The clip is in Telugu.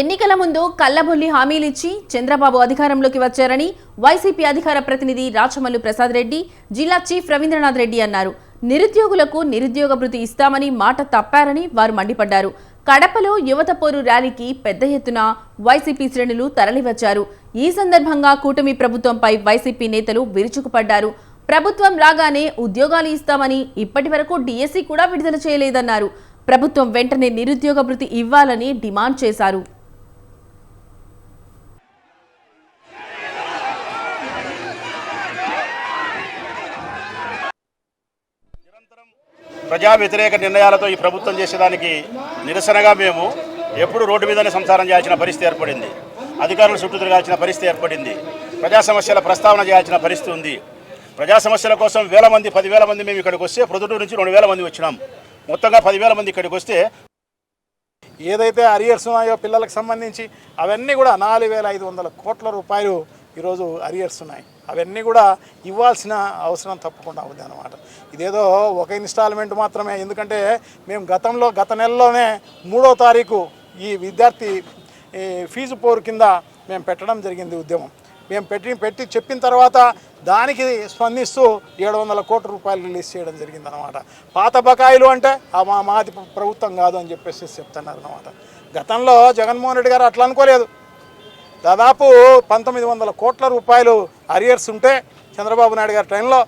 ఎన్నికల ముందు కల్లబొల్లి హామీలిచ్చి చంద్రబాబు అధికారంలోకి వచ్చారని వైసీపీ అధికార ప్రతినిధి రాచమల్లు ప్రసాద్ రెడ్డి జిల్లా చీఫ్ రవీంద్రనాథ్ రెడ్డి అన్నారు. నిరుద్యోగులకు నిరుద్యోగ భృతి ఇస్తామని మాట తప్పారని వారు మండిపడ్డారు. కడపలో యువత పోరు ర్యాలీకి పెద్ద ఎత్తున వైసీపీ శ్రేణులు తరలివచ్చారు. ఈ సందర్భంగా కూటమి ప్రభుత్వంపై వైసీపీ నేతలు విరుచుకుపడ్డారు. ప్రభుత్వం రాగానే ఉద్యోగాలు ఇస్తామని ఇప్పటి వరకు డిఎస్సి కూడా విడుదల చేయలేదన్నారు. ప్రభుత్వం వెంటనే నిరుద్యోగ భృతి ఇవ్వాలని డిమాండ్ చేశారు. ప్రజా వ్యతిరేక నిర్ణయాలతో ఈ ప్రభుత్వం చేసేదానికి నిరసనగా మేము ఎప్పుడు రోడ్డు మీదనే సంసారం చేయాల్సిన పరిస్థితి ఏర్పడింది. అధికారులు చుట్టూ తిరగాల్సిన పరిస్థితి ఏర్పడింది. ప్రజా సమస్యల ప్రస్తావన చేయాల్సిన పరిస్థితి ఉంది. ప్రజా సమస్యల కోసం వేల మంది పదివేల మంది మేము ఇక్కడికి వస్తే ప్రొద్దుటూరు నుంచి రెండు వేల మంది వచ్చినాం. మొత్తంగా పదివేల మంది ఇక్కడికి వస్తే ఏదైతే అరియర్స్ ఉన్నాయో పిల్లలకు సంబంధించి అవన్నీ కూడా నాలుగు వేల ఐదు వందల కోట్ల రూపాయలు ఈరోజు అరియర్స్ ఉన్నాయి. అవన్నీ కూడా ఇవ్వాల్సిన అవసరం తప్పకుండా ఉంది అనమాట ఇదేదో ఒక ఇన్స్టాల్మెంట్ మాత్రమే. ఎందుకంటే మేము గతంలో గత నెలలోనే మూడో తారీఖు ఈ విద్యార్థి ఈ ఫీజు పోరు కింద మేము పెట్టడం జరిగింది ఉద్యమం. మేము పెట్టి పెట్టి చెప్పిన తర్వాత దానికి స్పందిస్తూ ఏడు వందల కోట్ల రూపాయలు రిలీజ్ చేయడం జరిగింది అనమాట పాత బకాయిలు అంటే ఆ మా మాది ప్రభుత్వం కాదు అని చెప్పేసి చెప్తున్నారు అనమాట గతంలో జగన్మోహన్ రెడ్డి గారు అట్లా అనుకోలేదు. దాదాపు పంతొమ్మిది వందల కోట్ల రూపాయలు అరియర్స్ ఉంటే చంద్రబాబు నాయుడు గారి టైంలో